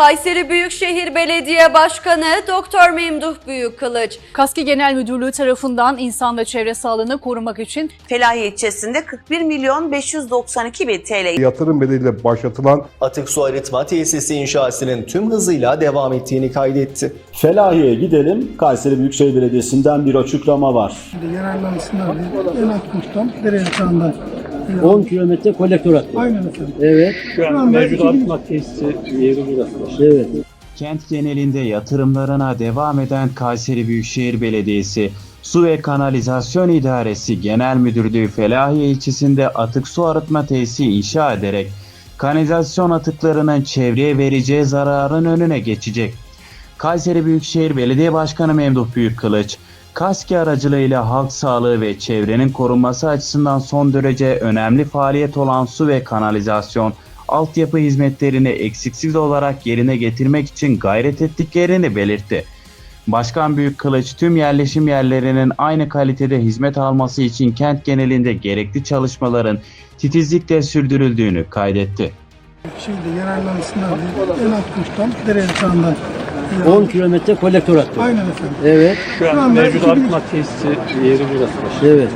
Kayseri Büyükşehir Belediye Başkanı Doktor Memduh Büyükkılıç, Kaski Genel Müdürlüğü tarafından insan ve çevre sağlığını korumak için Felahiye ilçesinde 41 milyon 592 bin TL yatırım bedeliyle başlatılan Atık su arıtma tesisi inşasının tüm hızıyla devam ettiğini kaydetti. Felahiye'ye gidelim. Kayseri Büyükşehir Belediyesi'nden bir açıklama var. yararlansınlar diye en alt kurstan dere yatağından. 10 kilometre kolektör hattı. Aynen efendim. Evet, Şu anda Mevcut 2000 artma tesisi yeri burası. evet. Kent genelinde yatırımlarına devam eden Kayseri Büyükşehir Belediyesi Su ve Kanalizasyon İdaresi Genel Müdürlüğü Felahiye ilçesinde atık su arıtma tesisi inşa ederek kanalizasyon atıklarının çevreye vereceği zararın önüne geçecek. Kayseri Büyükşehir Belediye Başkanı Memduh Büyükkılıç, KASKİ aracılığıyla halk sağlığı ve çevrenin korunması açısından son derece önemli faaliyet olan su ve kanalizasyon altyapı hizmetlerini eksiksiz olarak yerine getirmek için gayret ettiklerini belirtti. Başkan Büyükkılıç tüm yerleşim yerlerinin aynı kalitede hizmet alması için kent genelinde gerekli çalışmaların titizlikle sürdürüldüğünü kaydetti. Şeyde yararlansınlar diye en alt kurstan dere. 10 kilometre kolektör hattı. Aynen efendim. Evet, Şu an anda mevcut 2000 artma tesisi yeri burası. evet.